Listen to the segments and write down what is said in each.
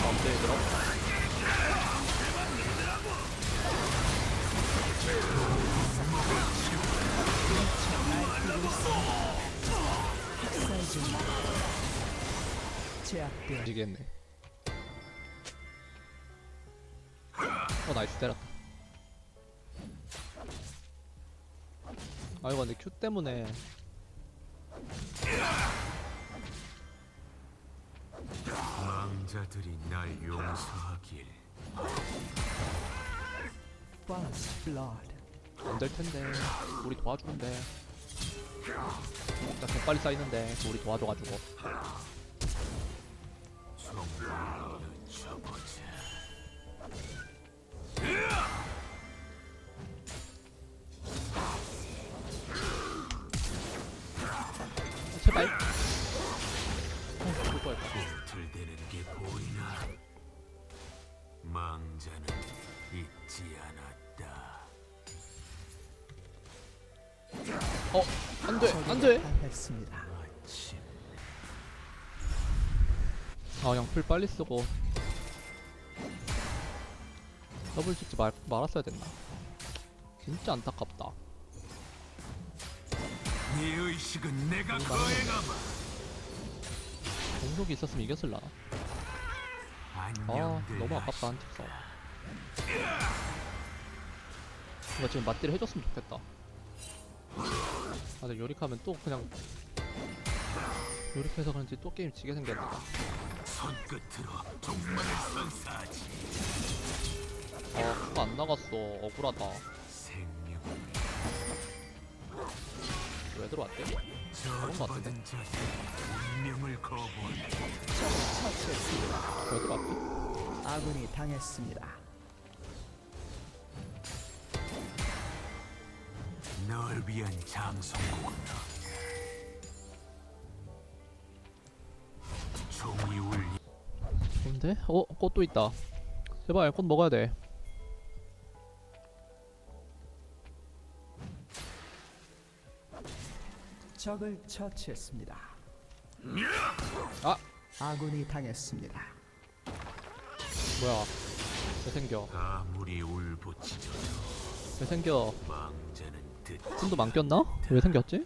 가운데 들어. 학살 중. 제압되어 이겠네. 어 나이스 때렸다. 아 이거 근데 Q 때문에 망자들이 날 용서하길. First Blood. 안 될 텐데. 우리 도와주는데. 나 개빨리 쌓이는데 우리 도와줘가지고. 정말 늦춰보자 돼 당했습니다. 마침 아 그냥 풀 빨리 쓰고. 더블 찍지 말, 말았어야 됐나? 진짜 안타깝다. 네 의식은 내가 거행하마. 공속이 있었으면 이겼을라나 아 너무 아깝다 한팀 싸움. 이거 지금 맞디를 해줬으면 좋겠다 아 근데 요릭하면 또 그냥 요릭해서 그런지 또 게임 지게 생겼다 손끝으로 종말을 선사하지 아 그거 안 나갔어 억울하다 생명을 왜 들어왔대? 저주받은 자들 운명을 거부한다 처치했습니다. 왜 들어왔대? 아군이 당했습니다. 널 위한 장성국은 없다 종이 울리 뭔데? 어? 꽃도 있다 제발 꽃 먹어야 돼 적을 처치했습니다. 아! 아군이 당했습니다. 뭐야 왜 생겨 아무리 울부짖어도 왜 생겨 망자는 듣 손도 망꼈나? 왜 생겼지?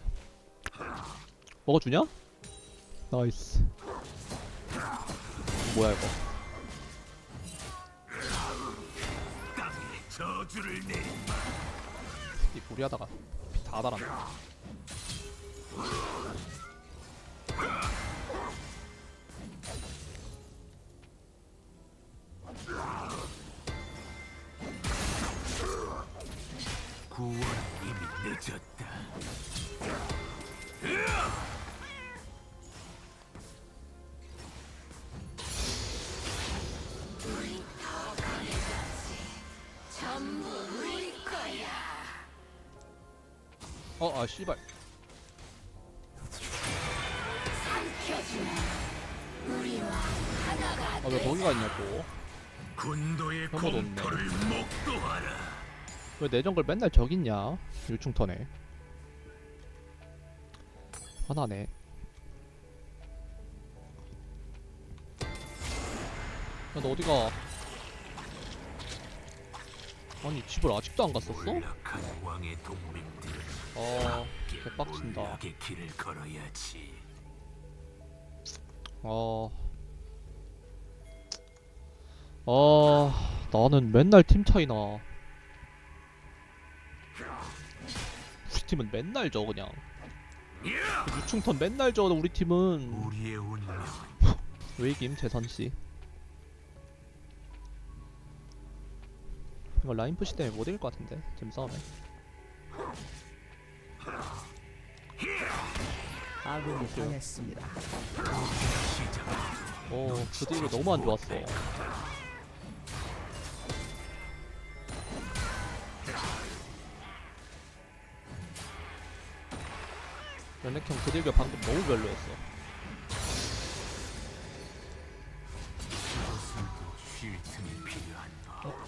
먹어주냐? 나이스 뭐야 이거 이 무리하다가 피다 달았네 늦었다 어, 아, 씨발. 아, 왜 거기가 있냐고. 군도의 없네. 공터를 목도하라 왜 내 정글 맨날 저기 있냐? 유충턴에. 화나네. 야, 너 어디가? 아니, 집을 아직도 안 갔었어? 몰락한 왕의 동맹들은 아, 개빡친다. 몰락의 길을 걸어야지 어. 아, 나는 맨날 팀 차이나. 팀은 맨날 져 그냥. 그 유충턴 맨날 져 우리 팀은 우리의 왜 이김 재선 씨? 이거 라인 푸시 때문에 못 이길 것 같은데 지금 싸움에. 아군이 당했습니다. 오, 그 뒤로 너무 안 좋았어. 연맥형 그 딜교 방금 너무 별로였어. 필요한가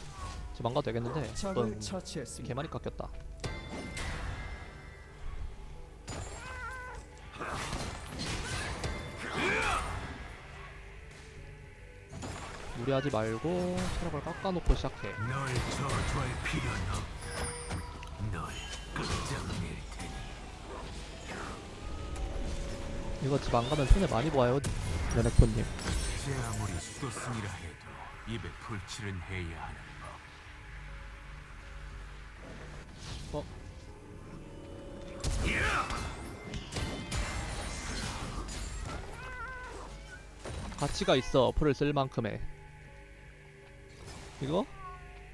저 망가도 되겠는데 적을 처치했습니다. 개많이 깎였다. 무리하지 말고 체력을 깎아놓고 시작해 널 저주할 필요는 없다. 이거 집 안 가면 손해 많이 보아요 레넥톤님 제 아무리 수도승이라 해도 입에 풀칠은 해야 하는 법. 어? 가치가 있어 풀을 쓸 만큼의 이거?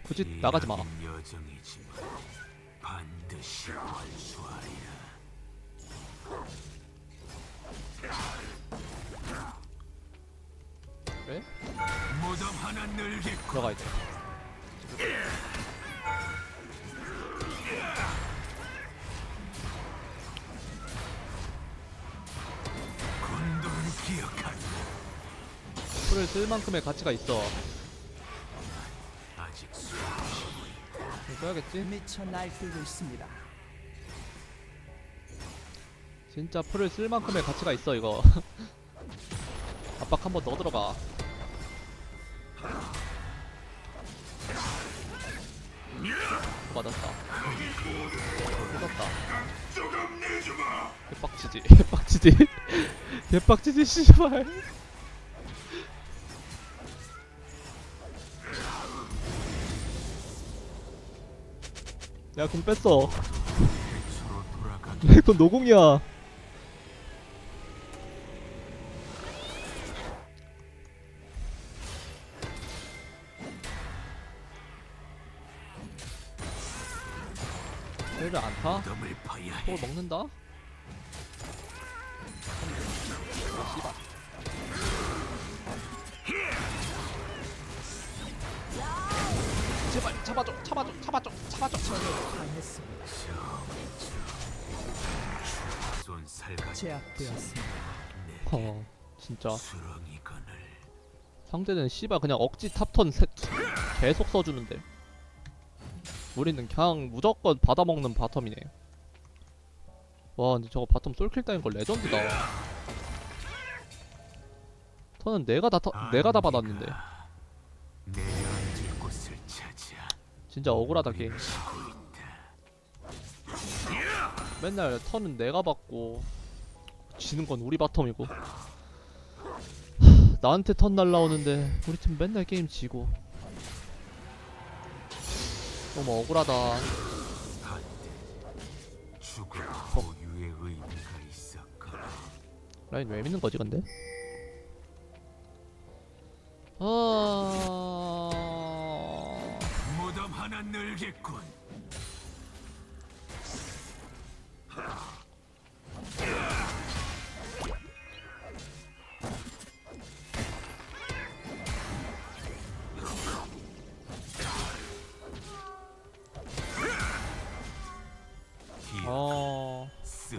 굳이 나가지 마긴 여정이지만 반드시 완수하리 그래? 무덤 하나 늘겠고 들어가 이제 군도는 기억한다. 풀을 쓸 만큼의 가치가 있어 아직 수 이거 써야겠지? 미쳐 날뛰고 있습니다. 진짜 풀을 쓸 만큼의 가치가 있어 이거 압박 한번 넣어 들어가. 맞았다. 뜯었다 개빡치지. 개빡치지. 개빡치지 씨발. 야공 뺐어. 렉돈 노공이야 헬을 안 타? 또 해. 먹는다? 아, 씨발. 제발 잡아줘 잡아줘 잡아줘 잡아줘 당했습니다. 제압되었습니다. 어 진짜 수렁이 건을 상대는 씨발 그냥 억지 탑턴 세, 계속 써주는데 우리는 그냥 무조건 받아먹는 바텀이네. 와 근데 저거 바텀 솔킬 따인 거 레전드다. 턴은 내가 다 터, 내가 다 받았는데. 진짜 억울하다 게임. 맨날 턴은 내가 받고 지는 건 우리 바텀이고. 하, 나한테 턴 날라오는데 우리 팀 맨날 게임 지고 너무 억울하다. 라인 왜 믿는 거지 근데? 아... 무덤 하나 늘겠군.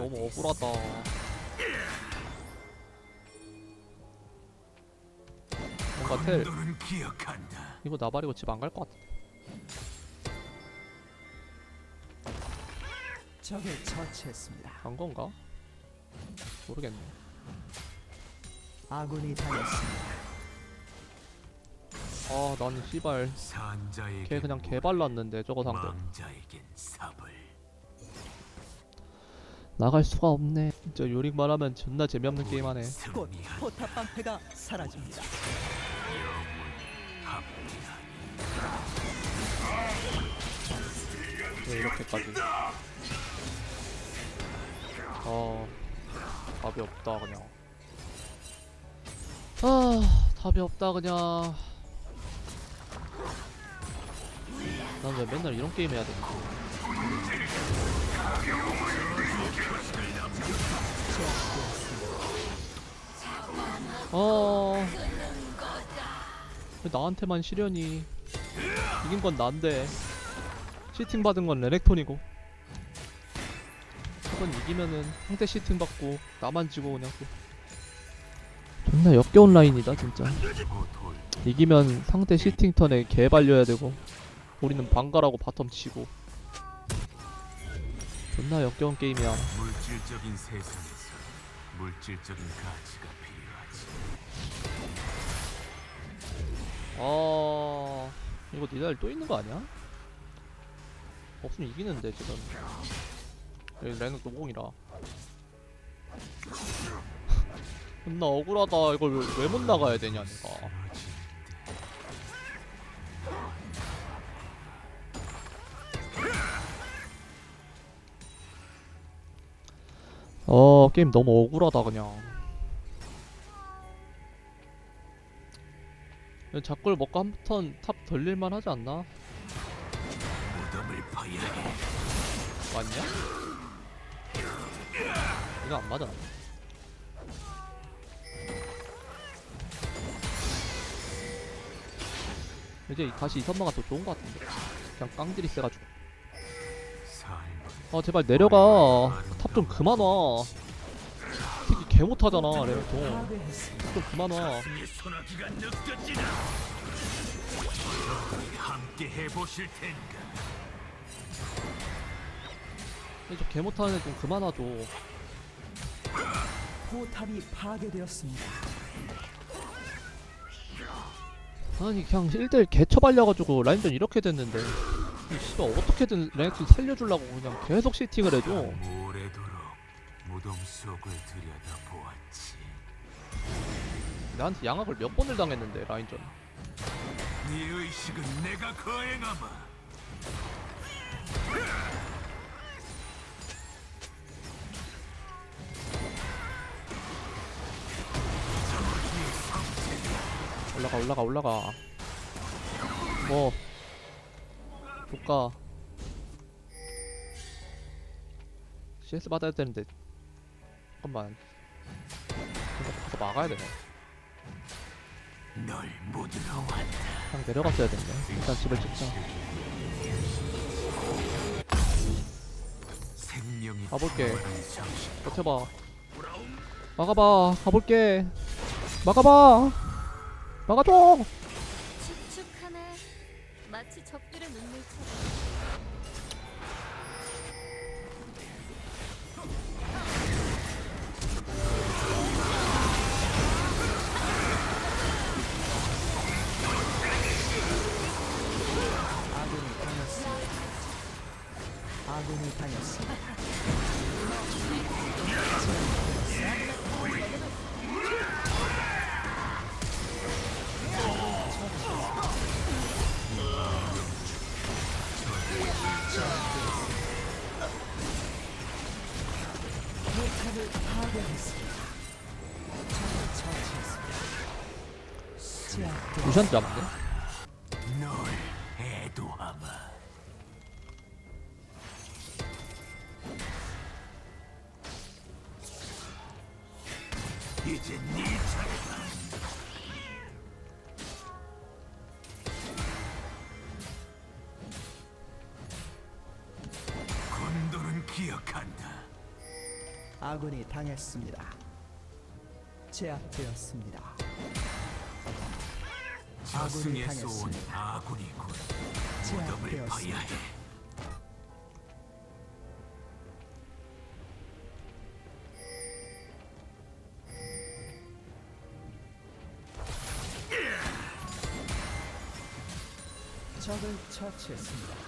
너무 억울하다 뭔가 텔. 이거 나 버리고 집 안 갈 것 같아 적을 처치했습니다. 간 건가? 모르겠네 아군이 당했습니다. 아 나는 씨발 걔 그냥 개발랐는데 저거 상대 망자에겐 삽을. 나갈 수가 없네. 진짜 요릭 말하면 존나 재미없는 게임하네. 곧 승리한 포탑 방패가 사라집니다. 왜 이렇게까지? 어 답이 없다 그냥. 아 답이 없다 그냥. 난 왜 맨날 이런 게임 해야 되지 어. 왜 나한테만 시련이 이긴 건 난데. 시팅 받은 건 레넥톤이고. 한번 이기면은 상대 시팅 받고 나만 지고 그냥 또. 존나 역겨운 라인이다 진짜. 이기면 상대 시팅 턴에 개 발려야 되고 우리는 방가라고 바텀 치고. 존나 역겨운 게임이야. 물질적인 세상에서 물질적인 가치가 필요하지. 아 이거 니달 또 있는 거 아니야? 없으면 이기는데 지금 여기 레는 노공이라 존나 억울하다 이걸 왜 못 나가야 되냐 내가 어 게임 너무 억울하다 그냥. 작골 먹고 한 턴 탑 돌릴만 하지 않나? 맞냐? 이거 안 맞아. 이제 다시 이 선마가 더 좋은 것 같은데. 그냥 깡들이 세가지고 아 제발 내려가 탑 좀 그만 와 특히 개 못하잖아 레벨통 파괴했습니다. 좀 그만 와이 소나기가 느껴지나? 함께 해보실 텐가? 이제 개 못하는 애 좀 그만 와줘 포탑이 파괴되었습니다. 아니 그냥 1대1 개처발려가지고 라인전 이렇게 됐는데 이 씨발 어떻게든 레넥슨 살려주려고 그냥 계속 시팅을 해줘 오래도록 무덤 속을 들여다보았지. 나한테 양악을 몇 번을 당했는데 라인전 네 의식은 내가 거행하마. 올라가 올라가 올라가 뭐 조까 CS 받아야 되는데. 잠깐만. 가서 막아야 되네. 널 묻으러 왔다. 그냥 내려갔어야 됐네 일단 집을 찍자. 생명이 가볼게. 부활한. 버텨봐. 막아봐. 가볼게. 막아봐. 막아줘 적들의 눈물처럼. 아군이 당했습니다. 아군이 당했습 도는 기억한다. 아군이 당했습니다. 제압되었습니다. 저승에서 온 당했습니다. 아군이군. 무덤을. 봐야 해. 적을 처치했습니다.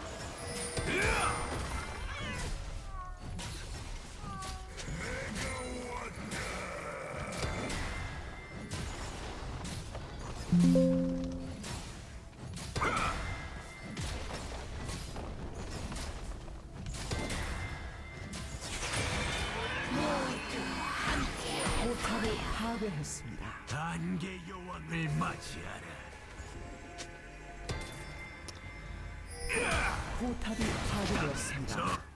파괴했습니다. 단계 여왕을 맞이하라. 포탑이 파괴되었습니다.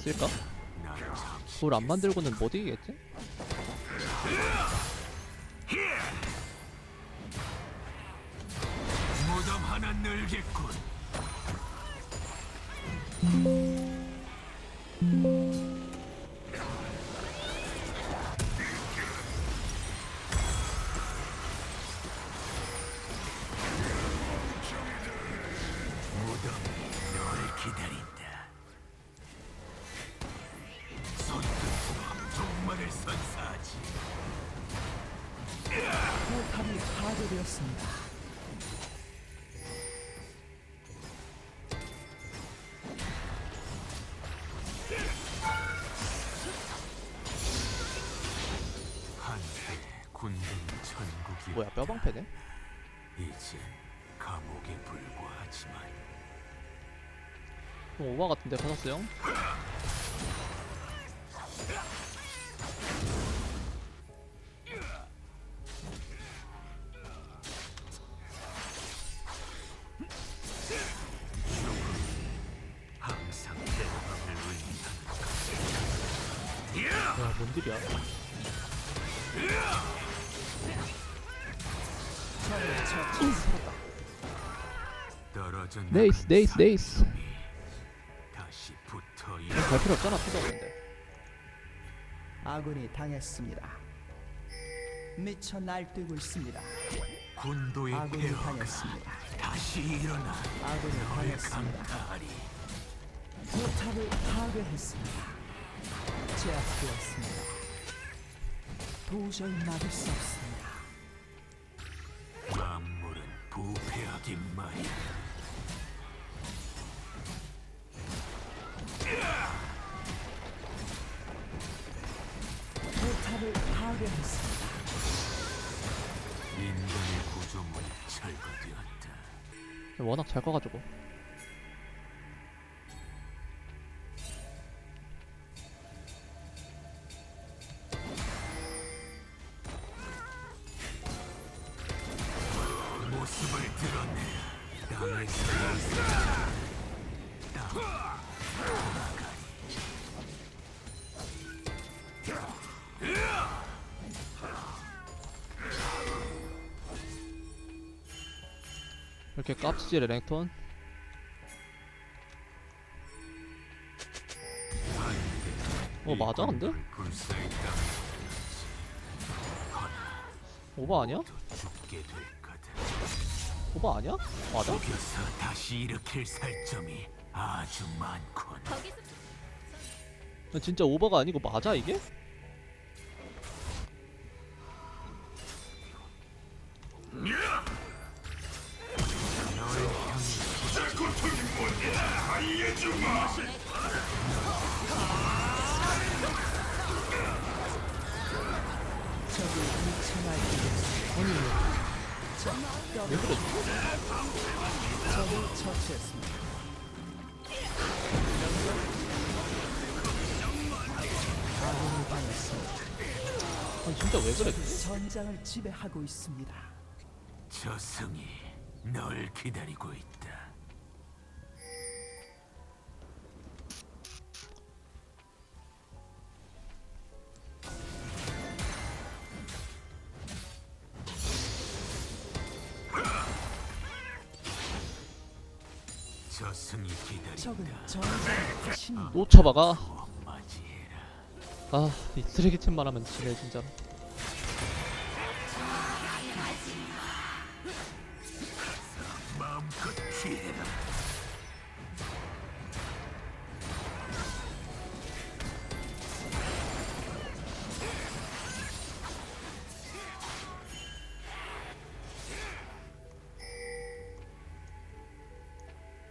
있을까? 그걸 안 만들고는 못 이기겠지? 무덤 하나 늘겠군. 뭐야 뼈방패네? 이제 감옥에 불과하지만 좀 오바 같은데 형? 네이스 네이스 네이스 산점이 다시 붙어 일어 필요 없잖아 필요 없는데 아군이 당했습니다. 미쳐 날뛰고 있습니다. 군도의 아군이 폐허가 당했습니다. 다시 일어나 아군이 널 당했습니다. 포탑을 파괴했습니다. 제압되었습니다. 도저히 막을 수 없습니다. 만물은 부패하긴 마련 파괴했습니다. 인간의 구조물이 철거되었다 워낙 잘 꺼가지고 이렇게 깝치지 레넥톤 어 맞아 근데? 오바 아니야? 오바 아니야? 맞아? 죽여서 다시 일으킬 살점이 아주 많군 거기서 진짜 오바가 아니고 맞아 이게? 아니 진짜 왜 그래? 전장을 지배하고 있습니다. 저승이 널 기다리고 있다 저승이 기다린다 맞이해라 아 이 쓰레기팀만 하면 지네 진짜로.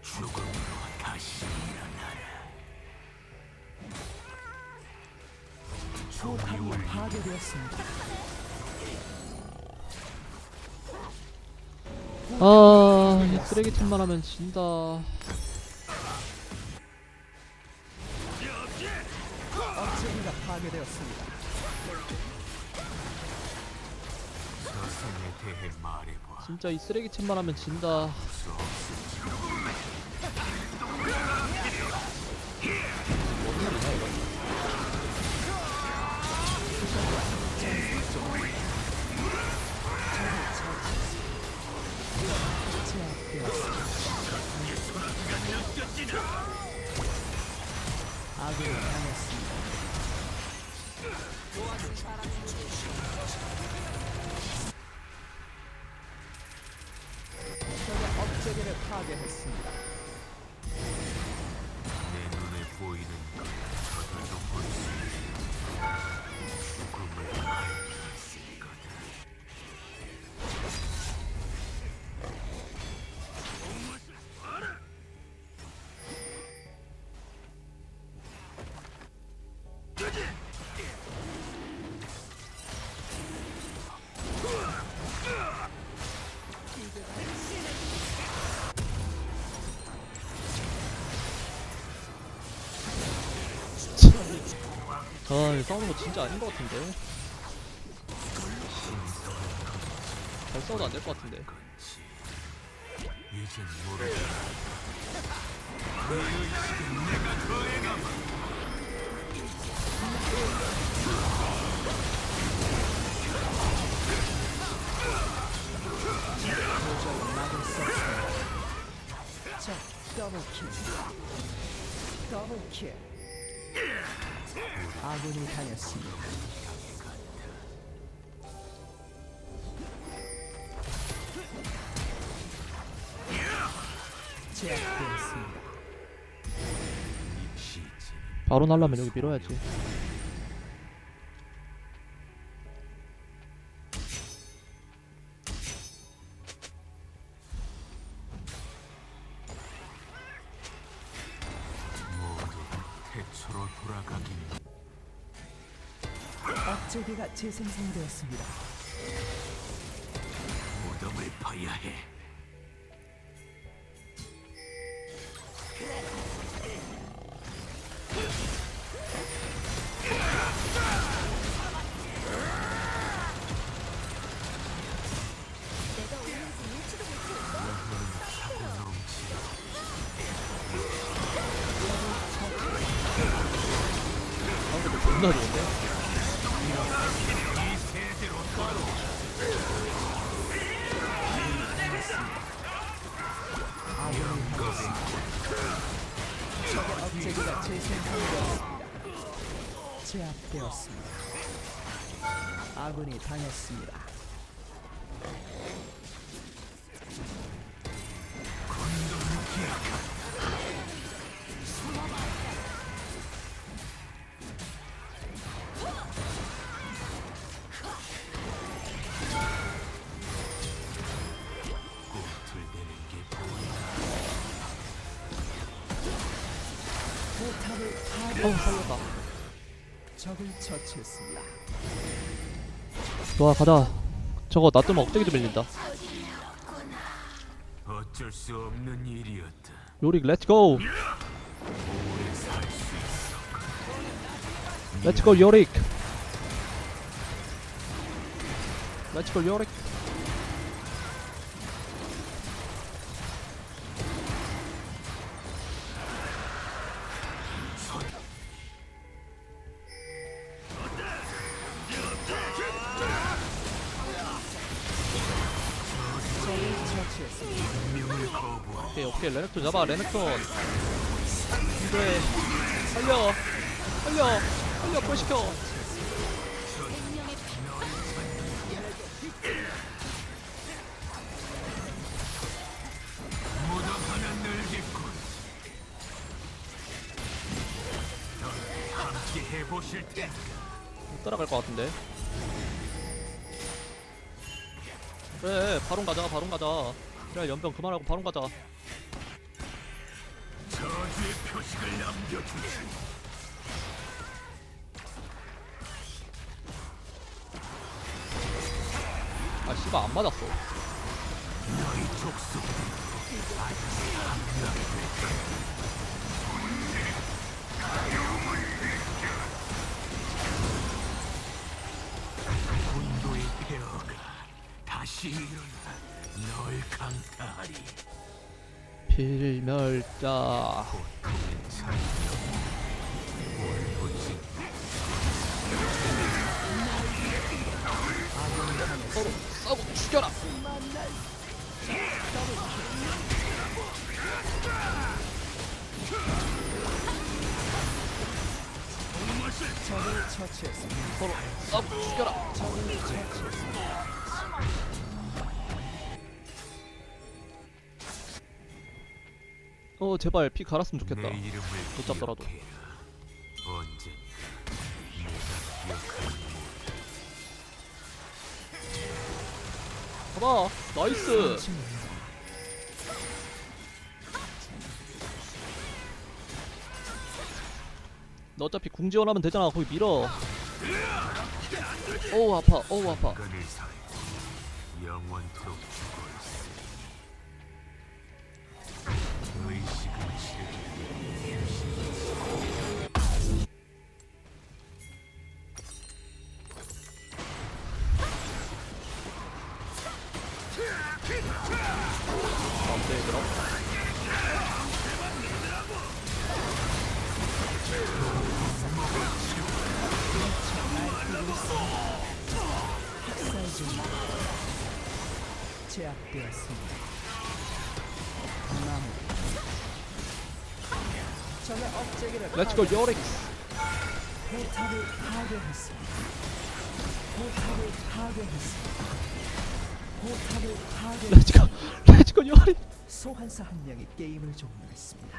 죽음 파괴되었습니다. 아 이 쓰레기 팀만 하면 진다 억제기가 파괴되었습니다. 진짜 이 쓰레기 팀만 하면 진다 업체계를 파괴했습니다. 아 싸우는 거 진짜 아닌 것 같은데 잘 싸워도 안 될 것 같은데 더블킬. 더블킬. 아군이 당했습니다. 제압되었습니다. 바로 날라면 여기 밀어야지 업체계가 재생성되었습니다. 무덤을 파야 해. 제압되었습니다. 아군이 당했습니다. 적을 처치했습니다. 좋아 가자 저거 놔두면 억제기도 밀린다 어쩔 수 없는 일이었다. 요릭 렛츠고. 렛츠고 요릭 렛츠고 요릭 오케이 레넥톤. 그래 살려 살려 살려 테니까. 못 따라갈 것 같은데. 그래 바론 가자 바론 가자. 그래 연병 그만하고 바론 가자 저주의 표식을 남겨두지. 아 씨발 안 맞았어. 너희 족속. 분도의 폐허가 다시 일어나 널 강타하리 필멸자. 서로 싸고 죽여라. 서로 아 죽여라 어 제발 피 갈았으면 좋겠다. 못 잡더라도. 가봐 나이스. 너 어차피 궁 지원하면 되잖아. 거기 밀어. 어우 아파. 어우 아파. 영원토록 렛츠고 요릭스 포탑을 파괴했습니다. 포탑을 파괴했습니다. 포탑을 파괴. 렛츠고 렛츠고 요릭 소환사 한 명이 게임을 종료했습니다.